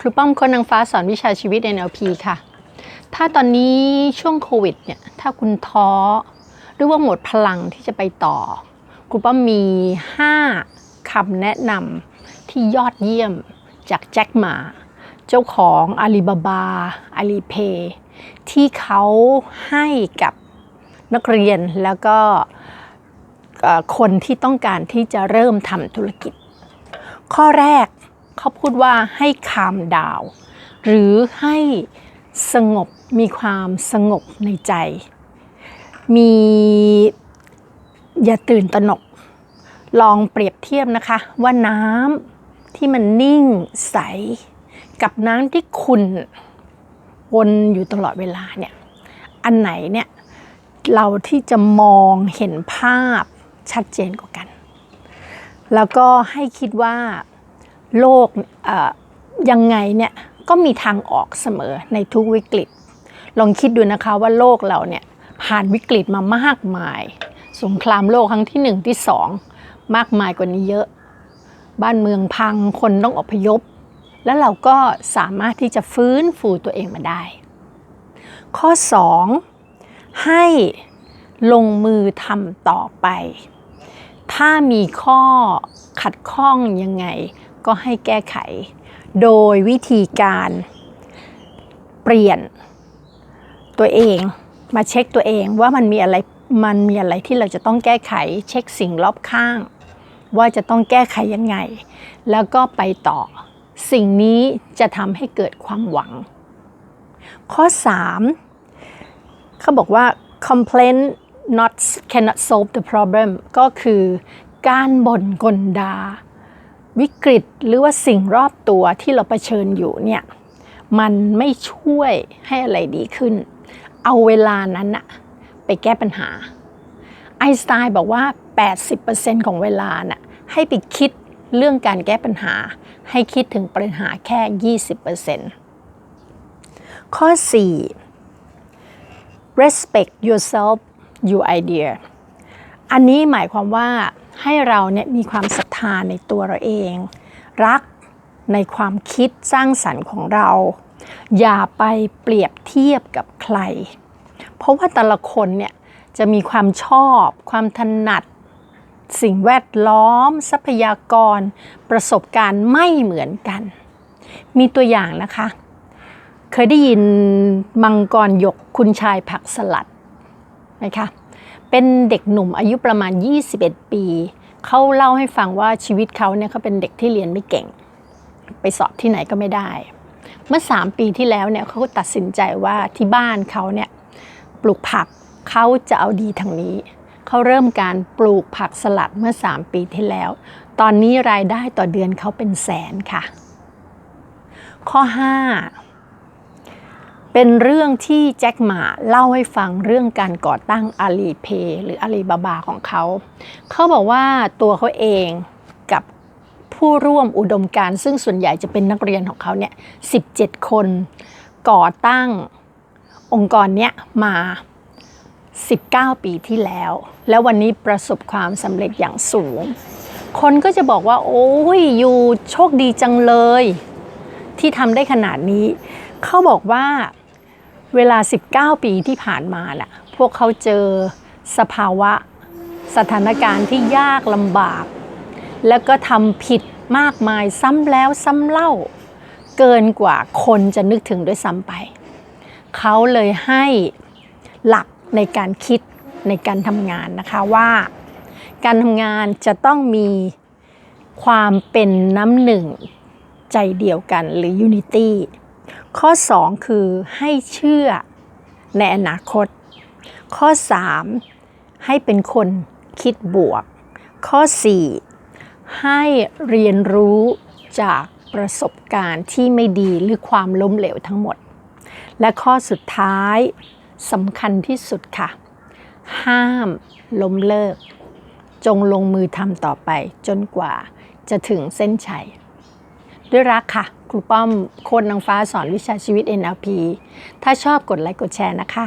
ครูป้อมคนนางฟ้าสอนวิชาชีวิต NLP ค่ะ ถ้าตอนนี้ช่วงโควิดเนี่ยถ้าคุณท้อหรือว่าหมดพลังที่จะไปต่อ ครูป้อมมี 5คำแนะนำที่ยอดเยี่ยมจากแจ็คหมาเจ้าของอาลีบาบาอาลีเพย์ที่เขาให้กับนักเรียนแล้วก็คนที่ต้องการที่จะเริ่มทำธุรกิจ ข้อแรก เขาพูดว่าให้คามดาว หรือให้สงบมีความสงบในใจ มีอย่าตื่นตระหนก ลองเปรียบเทียบนะคะ ว่าน้ำที่มันนิ่งใส กับน้ำที่ขุ่นวนอยู่ตลอดเวลาเนี่ย อันไหนเนี่ยเราที่จะมองเห็นภาพชัดเจนกว่ากัน แล้วก็ให้คิดว่า โลกยังไงเนี่ยก็มีทางออกเสมอในทุกวิกฤต ลองคิดดูนะคะว่าโลกเราเนี่ยผ่านวิกฤตมามากมาย สงครามโลกครั้งที่หนึ่งที่สองมากมายกว่านี้เยอะ บ้านเมืองพังคนต้องอพยพ แล้วเราก็สามารถที่จะฟื้นฟูตัวเองมาได้ ข้อ 2 ให้ลงมือทำต่อไป ถ้ามีข้อขัดข้องยังไง ก็ให้แก้ไข โดยวิธีการเปลี่ยนตัวเองมาเช็คตัวเองว่ามันมีอะไรมันมีอะไรที่เราจะต้องแก้ไข เช็คสิ่งรอบข้าง ว่าจะต้องแก้ไขยังไง แล้วก็ไปต่อ สิ่งนี้จะทำให้เกิดความหวัง ข้อ 3 เขาบอกว่า complain not cannot solve the problem ก็คือการบ่นกลดา วิกฤตหรือว่าสิ่งรอบตัวที่เราเผชิญอยู่เนี่ยมันไม่ช่วยให้อะไรดีขึ้น เอาเวลานั้นอะไปแก้ปัญหา ไอน์สไตน์บอกว่า 80%ของเวลาน่ะให้ไปคิดเรื่องการแก้ปัญหา ให้คิดถึงปัญหาแค่ 20%ข้อ 4 respect yourself your idea อันนี้หมายความว่า ให้เราเนี่ยมีความศรัทธาในตัวเราเอง รักในความคิดสร้างสรรค์ของเรา อย่าไปเปรียบเทียบกับใคร เพราะว่าแต่ละคนเนี่ยจะมีความชอบ ความถนัด สิ่งแวดล้อม ทรัพยากร ประสบการณ์ไม่เหมือนกัน มีตัวอย่างนะคะ เคยได้ยินมังกรหยกคุณชายผักสลัดไหมคะ เป็นเด็กหนุ่มอายุประมาณ 21 ปี เขาเล่าให้ฟังว่าชีวิตเขาเนี่ยเขาเป็นเด็กที่เรียนไม่เก่ง ไปสอบที่ไหนก็ไม่ได้ เมื่อ 3 ปีที่แล้วเนี่ยเขาก็ตัดสินใจว่าที่บ้านเขาเนี่ยปลูกผักเขาจะเอาดีทางนี้ เขาเริ่มการปลูกผักสลัดเมื่อ 3 ปีที่แล้ว ตอนนี้รายได้ต่อเดือนเขาเป็นแสนค่ะ ข้อ 5 เป็นเรื่องที่แจ็คหมาเล่าให้ฟังเรื่องการก่อตั้งอาลีเพย์หรืออาลีบาบาของเขา เขาบอกว่าตัวเขาเองกับผู้ร่วมอุดมการซึ่งส่วนใหญ่จะเป็นนักเรียนของเขาเนี่ย17คนก่อตั้งองค์กรเนี้ยมา 19 ปีที่แล้ว แล้ววันนี้ประสบความสำเร็จอย่างสูง คนก็จะบอกว่า โอ้ยอยู่โชคดีจังเลย ที่ทำได้ขนาดนี้ เขาบอกว่าเวลา 19 ปีที่ผ่านมาน่ะ พวกเขาเจอสภาวะสถานการณ์ที่ยากลำบาก แล้วก็ทำผิดมากมายซ้ำแล้วซ้ำเล่า เกินกว่าคนจะนึกถึงด้วยซ้ำไป เขาเลยให้หลักในการคิดในการทำงานนะคะว่า การทำงานจะต้องมีความเป็นน้ำหนึ่งใจเดียวกันหรือ unity ข้อ 2 คือให้เชื่อในอนาคต ข้อ 3 ให้เป็นคนคิดบวก ข้อ 4 ให้เรียนรู้จากประสบการณ์ที่ไม่ดีหรือความล้มเหลวทั้งหมด และข้อสุดท้ายสำคัญที่สุดค่ะ ห้ามล้มเลิก จงลงมือทำต่อไปจนกว่าจะถึงเส้นชัย ด้วยรักค่ะ ครูป้อมโคนนางฟ้าสอนวิชาชีวิต NLP ถ้าชอบกดไลค์กดแชร์นะคะ